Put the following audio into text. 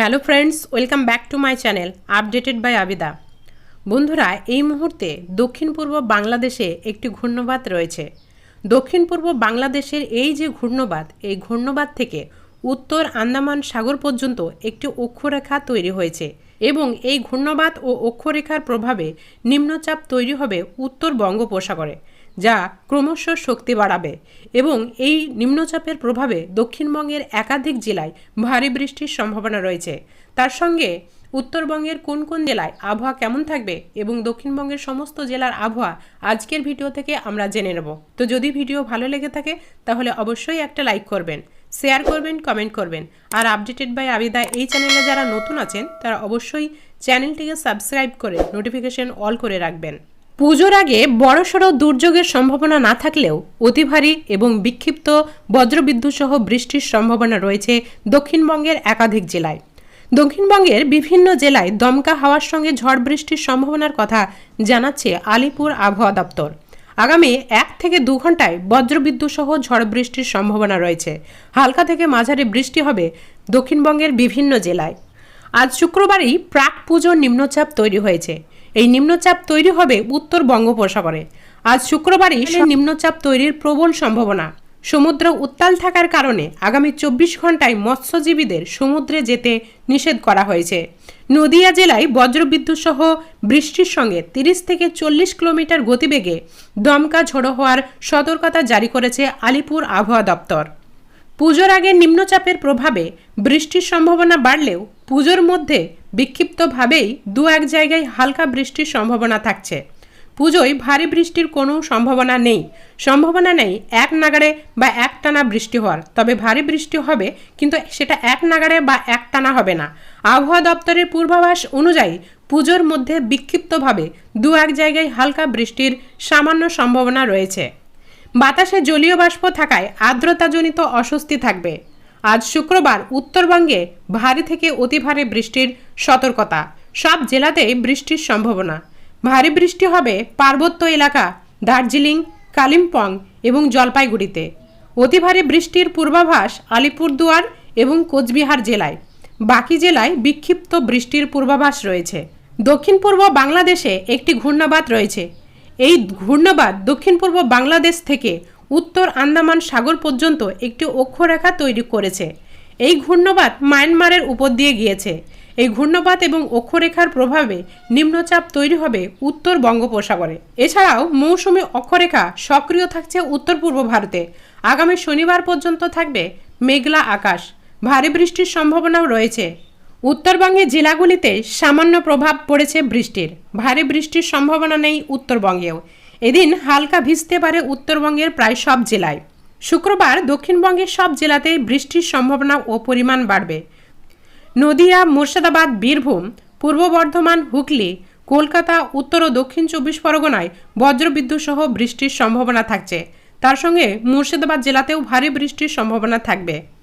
Hello friends welcome back to my channel updated by Abida বন্ধুরা, এই মুহূর্তে দক্ষিণ পূর্ব বাংলাদেশে একটি ঘূর্ণবাত রয়েছে। দক্ষিণ পূর্ব বাংলাদেশের এই যে ঘূর্ণবাত এই ঘূর্ণবাত থেকে উত্তর আন্দামান সাগর পর্যন্ত একটি অক্ষরেখা তৈরি হয়েছে এবং এই ঘূর্ণবাদ ও অক্ষরেখার প্রভাবে নিম্নচাপ তৈরি হবে উত্তর বঙ্গোপসাগরে। যা ক্রমশ শক্তি বাড়াবে এবং এই নিম্নচাপের প্রভাবে দক্ষিণবঙ্গের একাধিক জেলায় ভারী বৃষ্টির সম্ভাবনা রয়েছে। তার সঙ্গে উত্তরবঙ্গের কোন কোন জেলায় আবহাওয়া কেমন থাকবে এবং দক্ষিণবঙ্গের সমস্ত জেলার আবহাওয়া আজকের ভিডিও থেকে আমরা জেনে নেব। তো যদি ভিডিও ভালো লেগে থাকে, তাহলে অবশ্যই একটা লাইক করবেন, শেয়ার করবেন, কমেন্ট করবেন। আর আপডেটেড বাই আবিদা এই চ্যানেলে যারা নতুন আছেন, তারা অবশ্যই চ্যানেলটিকে সাবস্ক্রাইব করে নোটিফিকেশন অল করে রাখবেন। পুজোর আগে বড়সড় দুর্যোগের সম্ভাবনা না থাকলেও অতি ভারী এবং বিক্ষিপ্ত বজ্রবিদ্যুৎ সহ বৃষ্টির সম্ভাবনা রয়েছে দক্ষিণবঙ্গের একাধিক জেলায়। দক্ষিণবঙ্গের বিভিন্ন জেলায় দমকা হাওয়ার সঙ্গে ঝড় বৃষ্টির সম্ভাবনার কথা জানাচ্ছে আলিপুর আবহাওয়া দপ্তর। আগামী এক থেকে দু ঘন্টায় বজ্রবিদ্যুৎ সহ ঝড় বৃষ্টির সম্ভাবনা রয়েছে। হালকা থেকে মাঝারি বৃষ্টি হবে দক্ষিণবঙ্গের বিভিন্ন জেলায়। আজ শুক্রবারই প্রাক পুজোর নিম্নচাপ তৈরি হয়েছে। এই নিম্নচাপ তৈরি হবে উত্তর বঙ্গোপসাগরে। আজ শুক্রবারই নিম্নচাপ তৈরির প্রবল সম্ভাবনা। সমুদ্র উত্তাল থাকার কারণে আগামী চব্বিশ ঘন্টায় মৎস্যজীবীদের সমুদ্রে যেতে নিষেধ করা হয়েছে। নদিয়া জেলায় বজ্রবিদ্যুৎ সহ বৃষ্টির সঙ্গে তিরিশ থেকে চল্লিশ কিলোমিটার গতিবেগে দমকা ঝোড়ো হওয়ার সতর্কতা জারি করেছে আলিপুর আবহাওয়া দপ্তর। পুজোর আগে নিম্নচাপের প্রভাবে বৃষ্টির সম্ভাবনা বাড়লেও পুজোর মধ্যে বিক্ষিপ্তভাবেই দু এক জায়গায় হালকা বৃষ্টির সম্ভাবনা থাকছে। পুজোয় ভারী বৃষ্টির কোনো সম্ভাবনা নেই। সম্ভাবনা নেই এক নাগাড়ে বা এক টানা বৃষ্টি হওয়ার। তবে ভারী বৃষ্টি হবে, কিন্তু সেটা এক নাগাড়ে বা এক টানা হবে না। আবহাওয়া দপ্তরের পূর্বাভাস অনুযায়ী পুজোর মধ্যে বিক্ষিপ্তভাবে দু এক জায়গায় হালকা বৃষ্টির সামান্য সম্ভাবনা রয়েছে। বাতাসে জলীয় বাষ্প থাকায় আর্দ্রতাজনিত অস্বস্তি থাকবে। আজ শুক্রবার উত্তরবঙ্গে ভারী থেকে অতি ভারী বৃষ্টির সতর্কতা। সব জেলাতেই বৃষ্টির সম্ভাবনা। ভারী বৃষ্টি হবে পার্বত্য এলাকা, দার্জিলিং, কালিম্পং এবং জলপাইগুড়িতে। অতি ভারী বৃষ্টির পূর্বাভাস আলিপুরদুয়ার এবং কোচবিহার জেলায়। বাকি জেলায় বিক্ষিপ্ত বৃষ্টির পূর্বাভাস রয়েছে। দক্ষিণ পূর্ব বাংলাদেশে একটি ঘূর্ণাবাত রয়েছে। এই ঘূর্ণাবাত দক্ষিণ পূর্ব বাংলাদেশ থেকে উত্তর আন্দামান সাগর পর্যন্ত একটি অক্ষরেখা তৈরি করেছে। এই ঘূর্ণবাত মায়ানমারের উপর দিয়ে গিয়েছে। এই ঘূর্ণবাত এবং অক্ষরেখার প্রভাবে নিম্নচাপ তৈরি হবে উত্তর বঙ্গোপসাগরে। এছাড়াও মৌসুমী অক্ষরেখা সক্রিয় থাকছে উত্তর পূর্ব ভারতে। আগামী শনিবার পর্যন্ত থাকবে মেঘলা আকাশ। ভারী বৃষ্টির সম্ভাবনাও রয়েছে। উত্তরবঙ্গের জেলাগুলিতে সামান্য প্রভাব পড়েছে বৃষ্টির। ভারী বৃষ্টির সম্ভাবনা নেই উত্তরবঙ্গেও। এদিন হালকা ভিজতে পারে উত্তরবঙ্গের প্রায় সব জেলায়। শুক্রবার দক্ষিণবঙ্গের সব জেলাতেই বৃষ্টির সম্ভাবনা ও পরিমাণ বাড়বে। নদিয়া, মুর্শিদাবাদ, বীরভূম, পূর্ব বর্ধমান, হুগলি, কলকাতা, উত্তর ও দক্ষিণ চব্বিশ পরগনায় বজ্রবিদ্যুৎ সহ বৃষ্টির সম্ভাবনা থাকছে। তার সঙ্গে মুর্শিদাবাদ জেলাতেও ভারী বৃষ্টির সম্ভাবনা থাকবে।